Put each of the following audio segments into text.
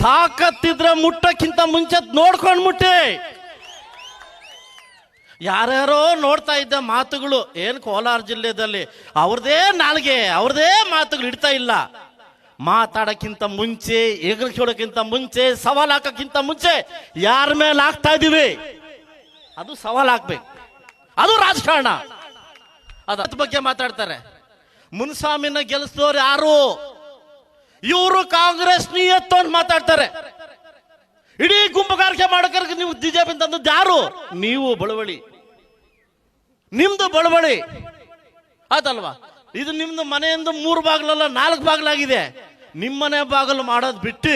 ತಾಕತ್ತಿದ್ರೆ ಮುಟ್ಟಕ್ಕಿಂತ ಮುಂಚೆ ನೋಡ್ಕೊಂಡು ಮುಟ್ಟಿ. ಯಾರ್ಯಾರೋ ನೋಡ್ತಾ ಇದ್ದ ಮಾತುಗಳು ಏನು ಕೋಲಾರ ಜಿಲ್ಲೆಯಲ್ಲಿ ಅವ್ರದೇ ನಾಲ್ಗೆ, ಅವ್ರದೇ ಮಾತುಗಳು ಇಡ್ತಾ ಇಲ್ಲ. ಮಾತಾಡಕ್ಕಿಂತ ಮುಂಚೆ ಎಗರ್ಸೋಡಕ್ಕಿಂತ ಮುಂಚೆ, ಸವಾಲು ಹಾಕಕ್ಕಿಂತ ಮುಂಚೆ ಯಾರ ಮೇಲೆ ಹಾಕ್ತಾ ಇದೀವಿ? ಅದು ಸವಾಲು ಹಾಕ್ಬೇಕು. ಅದು ರಾಜಕಾರಣ. ಅದ ಅದ್ರ ಬಗ್ಗೆ ಮಾತಾಡ್ತಾರೆ. ಮುನ್ಸ್ವಾಮಿನ ಗೆಲ್ಲಿಸಿದವ್ರು ಯಾರು? ಇವರು ಕಾಂಗ್ರೆಸ್ ಅಂತ ಮಾತಾಡ್ತಾರೆ. ಇಡೀ ಗುಂಪುಗಾರಿಕೆ ಮಾಡೋಕೆ ನೀವು ಬಿಜೆಪಿ ತಂದದ್ದು ಯಾರು? ನೀವು ಬಳುವಳಿ. ನಿಮ್ದು ಬಳುವಳಿ. ಆಯ್ತಲ್ವಾ ಇದು ನಿಮ್ದು ಮನೆಯಿಂದ ಮೂರು ಬಾಗಿಲಲ್ಲ, ನಾಲ್ಕು ಬಾಗಿಲಾಗಿದೆ. ನಿಮ್ಮನೆ ಬಾಗಿಲು ಮಾಡೋದು ಬಿಟ್ಟು,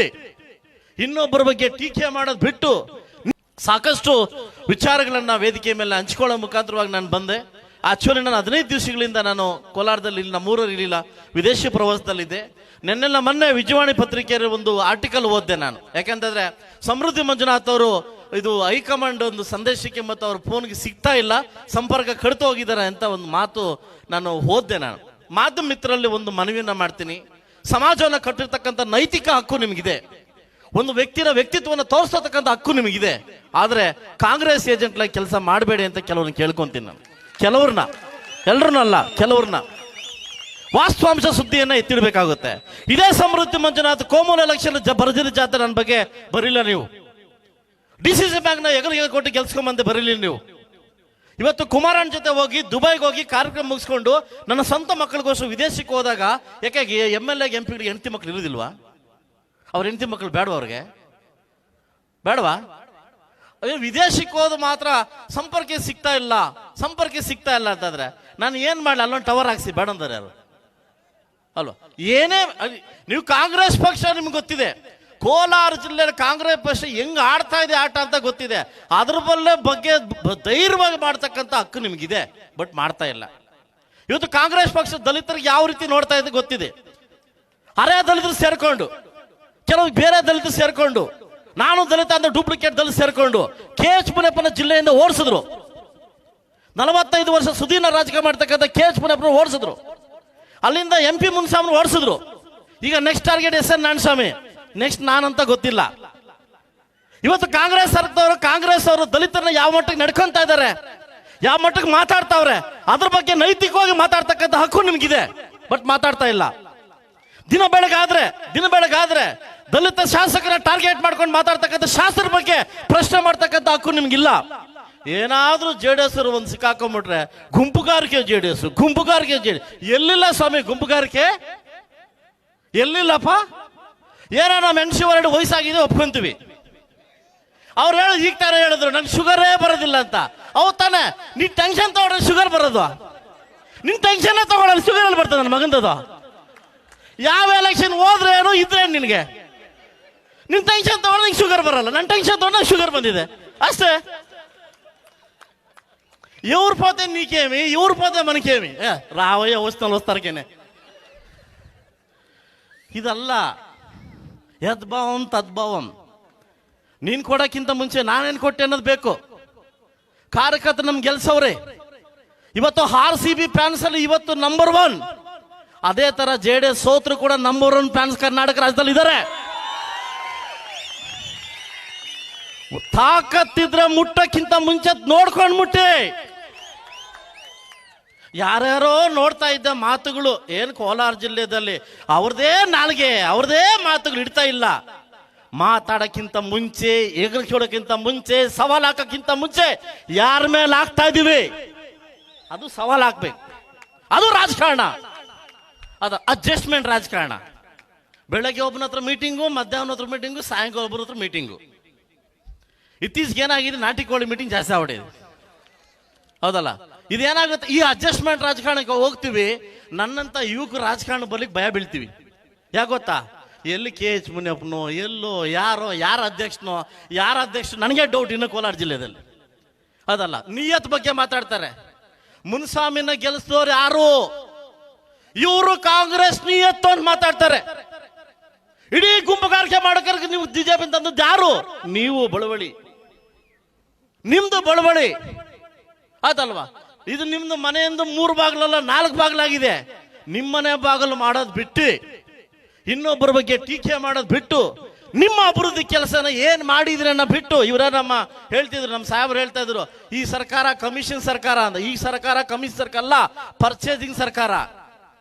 ಇನ್ನೊಬ್ಬರ ಬಗ್ಗೆ ಟೀಕೆ ಮಾಡೋದು ಬಿಟ್ಟು, ಸಾಕಷ್ಟು ವಿಚಾರಗಳನ್ನ ವೇದಿಕೆ ಮೇಲೆ ಹಂಚ್ಕೊಳ್ಳೋ ಮುಖಾಂತರವಾಗಿ ನಾನು ಬಂದೆ. ಆಕ್ಚುಲಿ ನಾನು ಹದಿನೈದು ದಿವಸಗಳಿಂದ ನಾನು ಕೋಲಾರದಲ್ಲಿ ನಮ್ಮ ನಮ್ಮೂರಲ್ಲಿ ಇರಲಿಲ್ಲ ವಿದೇಶಿ ಪ್ರವಾಸದಲ್ಲಿದ್ದೆ. ನೆನ್ನೆಲ್ಲ ಮೊನ್ನೆ ವಿಜಯವಾಣಿ ಪತ್ರಿಕೆಯಲ್ಲಿ ಒಂದು ಆರ್ಟಿಕಲ್ ಓದಿದೆ ನಾನು. ಯಾಕೆಂತಂದರೆ ಸಮೃದ್ಧಿ ಮಂಜುನಾಥ್ ಅವರು ಇದು ಹೈಕಮಾಂಡ್ ಒಂದು ಸಂದೇಶಕ್ಕೆ ಮತ್ತು ಅವ್ರ ಫೋನ್ಗೆ ಸಿಗ್ತಾ ಇಲ್ಲ, ಸಂಪರ್ಕ ಕಡಿತು ಹೋಗಿದ್ದಾರೆ ಅಂತ ಒಂದು ಮಾತು ನಾನು ಓದಿದೆ ನಾನು. ಮಾಧ್ಯಮ ಮಿತ್ರರಲ್ಲಿ ಒಂದು ಮನವಿಯನ್ನು ಮಾಡ್ತೀನಿ. ಸಮಾಜವನ್ನು ಕಟ್ಟಿರ್ತಕ್ಕಂಥ ನೈತಿಕ ಹಕ್ಕು ನಿಮಗಿದೆ. ಒಂದು ವ್ಯಕ್ತಿನ ವ್ಯಕ್ತಿತ್ವವನ್ನು ತೋರಿಸ್ತಕ್ಕಂಥ ಹಕ್ಕು ನಿಮಗಿದೆ. ಆದರೆ ಕಾಂಗ್ರೆಸ್ ಏಜೆಂಟ್ಲಾಗಿ ಕೆಲಸ ಮಾಡಬೇಡಿ ಅಂತ ಕೆಲವೊಂದು ಕೇಳ್ಕೊತೀನಿ ನಾನು. ಕೆಲವ್ರನ್ನ ಎಲ್ರನ್ನಲ್ಲ ಕೆಲವ್ರನ್ನ. ವಾಸ್ತವಾಂಶ ಸುದ್ದಿಯನ್ನು ಎತ್ತಿಡಬೇಕಾಗುತ್ತೆ. ಇದೇ ಸಮೃದ್ಧಿ ಮಂಜುನಾಥ್ ಕೋಮಲ ಎಲೆಕ್ಷನ್ ಬರದಿನ ಜಾತ್ರೆ ನನ್ನ ಬಗ್ಗೆ ಬರೀಲ್ಲ ನೀವು. ಡಿ ಸಿ ಸಿ ಬ್ಯಾಂಕ್ನ ಎಗರು ಕೊಟ್ಟು ಗೆಲ್ಸ್ಕೊಂಬಂದೆ ಬರೀಲಿ ನೀವು. ಇವತ್ತು ಕುಮಾರನ್ ಜೊತೆ ಹೋಗಿ, ದುಬೈಗೆ ಹೋಗಿ ಕಾರ್ಯಕ್ರಮ ಮುಗಿಸ್ಕೊಂಡು ನನ್ನ ಸ್ವಂತ ಮಕ್ಕಳಿಗೋಸ್ಕರ ವಿದೇಶಕ್ಕೆ ಹೋದಾಗ, ಯಾಕೆ ಎಂ ಎಲ್ ಎಗೆ ಎಂ ಪಿಗಳಿಗೆ ಹೆಂಡತಿ ಮಕ್ಕಳು ಇರೋದಿಲ್ವಾ? ಅವ್ರ ಹೆಂಡತಿ ಮಕ್ಕಳು ಬೇಡವಾ ಅವ್ರಿಗೆ? ಬೇಡವಾ ಅಯ್ಯೋ, ವಿದೇಶಕ್ಕೆ ಹೋದ ಮಾತ್ರ ಸಂಪರ್ಕ ಸಿಗ್ತಾ ಇಲ್ಲ ಸಂಪರ್ಕ ಸಿಗ್ತಾ ಇಲ್ಲ ಅಂತಂದ್ರೆ ನಾನು ಏನ್ ಮಾಡಲಿ, ಅಲ್ಲೊಂದು ಟವರ್ ಹಾಕ್ಸಿ, ಬೇಡ ಅಂತಾರೆ ಯಾರು? ಅಲ್ವಾ? ಏನೇ ನೀವು ಕಾಂಗ್ರೆಸ್ ಪಕ್ಷ ನಿಮ್ಗೆ ಗೊತ್ತಿದೆ. ಕೋಲಾರ ಜಿಲ್ಲೆಯಲ್ಲಿ ಕಾಂಗ್ರೆಸ್ ಪಕ್ಷ ಹೆಂಗ್ ಆಡ್ತಾ ಇದೆ, ಆಟ ಅಂತ ಗೊತ್ತಿದೆ. ಅದ್ರ ಬಲ್ಲೇ ಬಗ್ಗೆ ಧೈರ್ಯವಾಗಿ ಮಾಡ್ತಕ್ಕಂಥ ಹಕ್ಕು ನಿಮಗಿದೆ, ಬಟ್ ಮಾಡ್ತಾ ಇಲ್ಲ. ಇವತ್ತು ಕಾಂಗ್ರೆಸ್ ಪಕ್ಷ ದಲಿತರಿಗೆ ಯಾವ ರೀತಿ ನೋಡ್ತಾ ಇದೆ ಗೊತ್ತಿದೆ. ಅರೆ ದಲಿತರು ಸೇರ್ಕೊಂಡು, ಕೆಲವು ಬೇರೆ ದಲಿತರು ಸೇರ್ಕೊಂಡು ನಾನು ದಲಿತ ಅಂದ್ರೆ ಡೂಪ್ಲಿಕೇಟ್ ದಲಿತ ಸೇರ್ಕೊಂಡು ಕೆ ಎಚ್ ಮುನಿಯಪ್ಪನ ಜಿಲ್ಲೆಯಿಂದ ಓಡಿಸಿದ್ರು. ನಲವತ್ತೈದು ವರ್ಷ ಸುದೀನ ರಾಜಕೀಯ ಮಾಡ್ತಕ್ಕಂಥ ಕೆ ಎಚ್ ಮುನಿಯಪ್ಪನ ಓಡಿಸಿದ್ರು. ಅಲ್ಲಿಂದ ಎಂ ಪಿ ಮುನ್ಸಾಮನ್ ಓಡಿಸಿದ್ರು. ಈಗ next target S N Narayanaswamy next ನಾನಂತ ಗೊತ್ತಿಲ್ಲ. ಇವತ್ತು ಕಾಂಗ್ರೆಸ್ ಸರ್ಕಾರದವರು ಕಾಂಗ್ರೆಸ್ ಅವರು ದಲಿತರನ್ನ ಯಾವ ಮಟ್ಟಕ್ಕೆ ನಡ್ಕೊಂತ ಇದ್ದಾರೆ, ಯಾವ ಮಟ್ಟಕ್ಕೆ ಮಾತಾಡ್ತಾವ್ರೆ, ಅದ್ರ ಬಗ್ಗೆ ನೈತಿಕವಾಗಿ ಮಾತಾಡ್ತಕ್ಕಂಥ ಹಕ್ಕು ನಿಮ್ಗಿದೆ. ಬಟ್ ಮಾತಾಡ್ತಾ ಇಲ್ಲ. ದಿನ ಬೆಳಗಾದ್ರೆ ದಿನ ಬೆಳಗಾದ್ರೆ ದಲಿತ ಶಾಸಕರ ಟಾರ್ಗೆಟ್ ಮಾಡ್ಕೊಂಡು ಮಾತಾಡ್ತಕ್ಕಂಥ ಶಾಸಕರ ಬಗ್ಗೆ ಪ್ರಶ್ನೆ ಮಾಡ್ತಕ್ಕಂಥ ಹಕ್ಕು ನಿಮ್ಗಿಲ್ಲ. ಏನಾದರೂ ಜೆ ಡಿ ಎಸ್ ಒಂದು ಸಿಕ್ಕಾಕೊಂಡ್ಬಿಟ್ರೆ ಗುಂಪುಗಾರಿಕೆ ಜೆ ಡಿ ಎಸ್, ಗುಂಪುಗಾರಿಕೆ ಜೆ ಎಲ್ಲಿಲ್ಲ ಸ್ವಾಮಿ ಗುಂಪುಗಾರಿಕೆ? ಎಲ್ಲಿಲ್ಲಪ್ಪ? ಏನೋ ನಮ್ಮ ಹೆಣ್ಸಿ ಹೊರಡು ವಯಸ್ಸಾಗಿದೆ, ಒಪ್ಕೊಂತೀವಿ. ಅವ್ರು ಹೇಳಿ, ಈಗ ತಾನೇ ಹೇಳಿದ್ರು, ನಂಗೆ ಶುಗರೇ ಬರೋದಿಲ್ಲ ಅಂತ. ಅವು ತಾನೆ, ನೀ ಟೆನ್ಷನ್ ತಗೊಂಡ್ರೆ ಶುಗರ್ ಬರೋದು. ನಿನ್ ಟೆನ್ಷನ್ ತಗೊಳ್ಳಲ್ಲ ಶುಗರ್ ಅಲ್ಲಿ ಬರ್ತದೆ ನನ್ನ ಮಗಂದದು? ಯಾವ ಎಲೆಕ್ಷನ್ ಹೋದ್ರೆ ಏನು ಇದ್ರೆ ನಿನಗೆ? ನಿನ್ ಟೆನ್ಷನ್ ತಗೊಂಡ್ರೆ ನಿಂಗೆ ಶುಗರ್ ಬರಲ್ಲ. ನನ್ನ ಟೆನ್ಷನ್ ತಗೊಂಡ್ರೆ ಶುಗರ್ ಬಂದಿದೆ. ಅಷ್ಟೇ. ಇವ್ರ ಪಾತೆ ನೀಕೇಮಿ, ಇವ್ರ ಪಾತೆ ಮನಕೇಮಿ. ಏ, ರಾವಯ್ಯ ಓಸ್ನಲ್ಲಿ ಕೇನೆ ಇದಲ್ಲ ಯದ್ಭಾವಂ ತದ್ಭಾವಂ ನೀನ್ ಕೊಡಕ್ಕಿಂತ ಮುಂಚೆ ನಾನೇನು ಕೊಟ್ಟೆ ಅನ್ನೋದು ಬೇಕು. ಕಾರ್ಯಕರ್ತರು ನಮ್ಗೆ ಗೆಲ್ಸವ್ರೆ. ಇವತ್ತು ಆರ್ ಸಿ ಬಿ ಫ್ಯಾನ್ಸ್ ಅಲ್ಲಿ ಇವತ್ತು ನಂಬರ್ ಒನ್ ಅದೇ ತರ ಜೆ ಡಿ ಎಸ್ ಕೂಡ ನಂಬರ್ ಒನ್ ಫ್ಯಾನ್ಸ್ ಕರ್ನಾಟಕ ರಾಜ್ಯದಲ್ಲಿ ಇದ್ದಾರೆ ತಾಕತ್ತಿದ್ರೆ ಮುಟ್ಟಕ್ಕಿಂತ ಮುಂಚೆ ನೋಡ್ಕೊಂಡು ಮುಟ್ಟಿ. ಯಾರ್ಯಾರೋ ನೋಡ್ತಾ ಇದ್ದ ಮಾತುಗಳು ಏನು ಕೋಲಾರ ಜಿಲ್ಲೆಯಲ್ಲಿ ಅವ್ರದೇ ನಾಲ್ಗೆ, ಅವ್ರದೇ ಮಾತುಗಳು ಇಡ್ತಾ ಇಲ್ಲ. ಮಾತಾಡಕ್ಕಿಂತ ಮುಂಚೆ ಎಗರ್ಸೋಡಕ್ಕಿಂತ ಮುಂಚೆ, ಸವಾಲು ಹಾಕಕ್ಕಿಂತ ಮುಂಚೆ ಯಾರ ಮೇಲೆ ಹಾಕ್ತಾ ಇದೀವಿ? ಅದು ಸವಾಲು ಹಾಕ್ಬೇಕು. ಅದು ರಾಜಕಾರಣ. ಅದು ಅಡ್ಜಸ್ಟ್ಮೆಂಟ್ ರಾಜಕಾರಣ. ಬೆಳಗ್ಗೆ ಒಬ್ಬನ ಹತ್ರ ಮೀಟಿಂಗು ಮಧ್ಯಾಹ್ನ ಹತ್ರ ಮೀಟಿಂಗು ಸಾಯಂಕಾಲ ಒಬ್ಬರ ಹತ್ರ ಮೀಟಿಂಗು ಇತ್ತೀಚೆಗೆ ಏನಾಗಿದೆ? ನಾಟಿ ಕೋಳಿ ಮೀಟಿಂಗ್ ಜಾಸ್ತಿ ಆಗ್ಬಿಟ್ಟಿದೆ. ಹೌದಲ್ಲ? ಇದೇನಾಗುತ್ತೆ? ಈ ಅಡ್ಜಸ್ಟ್ಮೆಂಟ್ ರಾಜಕಾರಣಕ್ಕೆ ಹೋಗ್ತೀವಿ, ನನ್ನಂತ ಯುವಕ ರಾಜಕಾರಣ ಬರ್ಲಿಕ್ಕೆ ಭಯ ಬೀಳ್ತೀವಿ. ಯಾಕೆ ಗೊತ್ತಾ? ಎಲ್ಲಿ ಕೆ ಎಚ್ ಮುನಿಯಪ್ಪನೋ, ಎಲ್ಲೋ ಯಾರೋ, ಯಾರ ಅಧ್ಯಕ್ಷನೋ, ಯಾರ ಅಧ್ಯಕ್ಷ ನನಗೆ ಡೌಟ್ ಇನ್ನು ಕೋಲಾರ ಜಿಲ್ಲೆಯಲ್ಲಿ ಅದಲ್ಲ ನಿಯತ್ ಬಗ್ಗೆ ಮಾತಾಡ್ತಾರೆ. ಮುನ್ಸ್ವಾಮಿನ ಗೆಲ್ಲಿಸಿದವ್ರು ಯಾರು? ಇವರು ಕಾಂಗ್ರೆಸ್ ನಿಯತ್ತು ಅಂತ ಮಾತಾಡ್ತಾರೆ. ಇಡೀ ಗುಂಪುಗಾರಿಕೆ ಮಾಡೋಕೆ ನೀವು ಬಿಜೆಪಿ ತಂದದ್ದು ಯಾರು? ನೀವು ಬಳವಳಿ. ನಿಮ್ದು ಬಳಬಳಿ ಆತಲ್ವಾ? ಇದು ನಿಮ್ದು ಮನೆಯಿಂದ ಮೂರು ಬಾಗಿಲಲ್ಲ, ನಾಲ್ಕು ಬಾಗಿಲಾಗಿದೆ. ನಿಮ್ಮನೆ ಬಾಗಿಲು ಮಾಡೋದು ಬಿಟ್ಟು, ಇನ್ನೊಬ್ಬರ ಬಗ್ಗೆ ಟೀಕೆ ಮಾಡೋದು ಬಿಟ್ಟು, ನಿಮ್ಮ ಅಭಿವೃದ್ಧಿ ಕೆಲಸನ ಏನ್ ಮಾಡಿದ್ರನ್ನ ಬಿಟ್ಟು, ಇವರ ನಮ್ಮ ಹೇಳ್ತಿದ್ರು, ನಮ್ಮ ಸಾಹೇಬ್ರು ಹೇಳ್ತಾ ಇದ್ರು ಈ ಸರ್ಕಾರ ಕಮಿಷನ್ ಸರ್ಕಾರ ಅಂತ ಈ ಸರ್ಕಾರ ಕಮಿಷನ್ ಸರ್ಕಾರ ಅಲ್ಲ ಪರ್ಚೇಸಿಂಗ್ ಸರ್ಕಾರ.